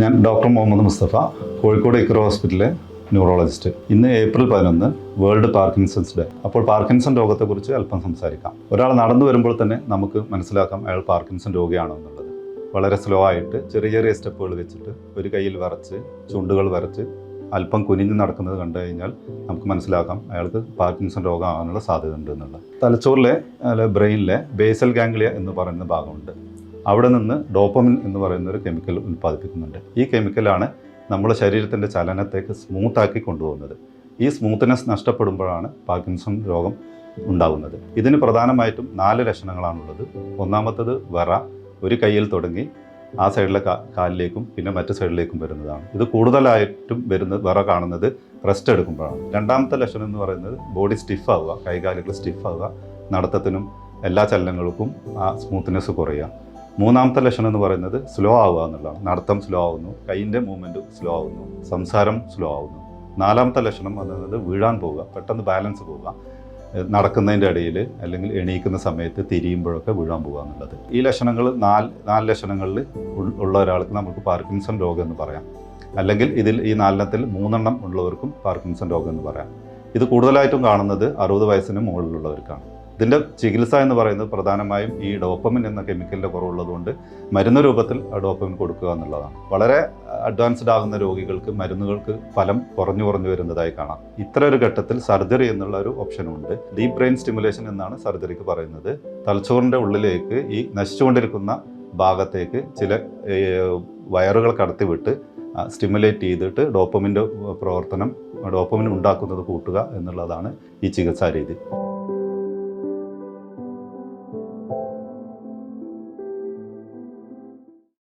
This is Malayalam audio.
ഞാൻ ഡോക്ടർ മുഹമ്മദ് മുസ്തഫ കോഴിക്കോട് ഇക്രോ ഹോസ്പിറ്റലിലെ ന്യൂറോളജിസ്റ്റ്. ഇന്ന് ഏപ്രിൽ പതിനൊന്ന് വേൾഡ് പാർക്കിൻസൺസ് ഡേ. അപ്പോൾ പാർക്കിൻസൺ രോഗത്തെക്കുറിച്ച് അല്പം സംസാരിക്കാം. ഒരാൾ നടന്നു വരുമ്പോൾ തന്നെ നമുക്ക് മനസ്സിലാക്കാം അയാൾ പാർക്കിൻസൺ രോഗിയാണോ എന്നുള്ളത് വളരെ സ്ലോ ആയിട്ട് ചെറിയ ചെറിയ സ്റ്റെപ്പുകൾ വെച്ചിട്ട് ഒരു കയ്യിൽ വരച്ച് ചുണ്ടുകൾ വരച്ച് അല്പം കുനിഞ്ഞ് നടക്കുന്നത് കണ്ടു കഴിഞ്ഞാൽ നമുക്ക് മനസ്സിലാക്കാം അയാൾക്ക് പാർക്കിൻസൺ രോഗമാകാനുള്ള സാധ്യത ഉണ്ട് എന്നുള്ളത്. തലച്ചോറിലെ അല്ലെ ബ്രെയിനിലെ ബേസൽ ഗാംഗ്ലിയ എന്ന് പറയുന്ന ഭാഗമുണ്ട്. അവിടെ നിന്ന് ഡോപ്പമിൻ എന്ന് പറയുന്ന ഒരു കെമിക്കൽ ഉൽപ്പാദിപ്പിക്കുന്നുണ്ട്. ഈ കെമിക്കലാണ് നമ്മുടെ ശരീരത്തിന്റെ ചലനത്തേക്ക് സ്മൂത്താക്കി കൊണ്ടുപോകുന്നത്. ഈ സ്മൂത്ത്നെസ് നഷ്ടപ്പെടുമ്പോഴാണ് പാർക്കിൻസൺ രോഗം ഉണ്ടാകുന്നത്. ഇതിന് പ്രധാനമായിട്ടും നാല് ലക്ഷണങ്ങളാണുള്ളത്. ഒന്നാമത്തത് വറ ഒരു കയ്യിൽ തുടങ്ങി ആ സൈഡിലെ കാലിലേക്കും പിന്നെ മറ്റു സൈഡിലേക്കും വരുന്നതാണ്. ഇത് കൂടുതലായിട്ടും വരുന്ന വിറ കാണുന്നത് റെസ്റ്റ് എടുക്കുമ്പോഴാണ്. രണ്ടാമത്തെ ലക്ഷണം എന്ന് പറയുന്നത് ബോഡി സ്റ്റിഫ് ആവുക കൈകാലുകൾ സ്റ്റിഫ് ആവുക നടത്തത്തിനും എല്ലാ ചലനങ്ങൾക്കും ആ സ്മൂത്ത്നെസ് കുറയുക. മൂന്നാമത്തെ ലക്ഷണം എന്ന് പറയുന്നത് സ്ലോ ആവുക എന്നുള്ളതാണ്. നടത്തം സ്ലോ ആവുന്നു കൈയിന്റെ മൂവ്മെന്റ് സ്ലോ ആവുന്നു സംസാരം സ്ലോ ആവുന്നു. നാലാമത്തെ ലക്ഷണം പറയുന്നത് വീഴാൻ പോവുക പെട്ടെന്ന് ബാലൻസ് പോവുക നടക്കുന്നതിന്റെ ഇടയിൽ അല്ലെങ്കിൽ എണീക്കുന്ന സമയത്ത് തിരിയുമ്പോഴൊക്കെ വീഴാൻ പോകുക എന്നുള്ളത്. ഈ ലക്ഷണങ്ങൾ നാല് നാല് ലക്ഷണങ്ങളിൽ ഉള്ള ഒരാൾക്ക് നമുക്ക് പാർക്കിൻസൺ രോഗം എന്ന് പറയാം. അല്ലെങ്കിൽ ഇതിൽ ഈ നാലെണ്ണത്തിൽ മൂന്നെണ്ണം ഉള്ളവർക്കും പാർക്കിൻസൺ രോഗം എന്ന് പറയാം. ഇത് കൂടുതലായിട്ടും കാണുന്നത് അറുപത് വയസ്സിന് മുകളിലുള്ളവർക്കാണ്. ഇതിന്റെ ചികിത്സ എന്ന് പറയുന്നത് പ്രധാനമായും ഈ ഡോപ്പമിൻ എന്ന കെമിക്കലിന്റെ കുറവുള്ളതുകൊണ്ട് മരുന്ന് രൂപത്തിൽ ഡോപ്പമിൻ കൊടുക്കുക എന്നുള്ളതാണ്. വളരെ അഡ്വാൻസ്ഡ് ആകുന്ന രോഗികൾക്ക് മരുന്നുകൾക്ക് ഫലം കുറഞ്ഞു കുറഞ്ഞു വരുന്നതായി കാണാം. ഇത്ര ഒരു ഘട്ടത്തിൽ സർജറി എന്നുള്ള ഒരു ഓപ്ഷനുണ്ട് ഡീപ് ബ്രെയിൻ സ്റ്റിമുലേഷൻ എന്നാണ് സർജറിക്ക് പറയുന്നത്. തലച്ചോറിന്റെ ഉള്ളിലേക്ക് ഈ നശിച്ചുകൊണ്ടിരിക്കുന്ന ഭാഗത്തേക്ക് ചില വയറുകൾ കടത്തിവിട്ട് സ്റ്റിമുലേറ്റ് ചെയ്തിട്ട് ഡോപ്പമിന്റെ പ്രവർത്തനം ഡോപ്പമിൻ ഉണ്ടാക്കുന്നത് കൂട്ടുക എന്നുള്ളതാണ് ഈ ചികിത്സാ രീതി.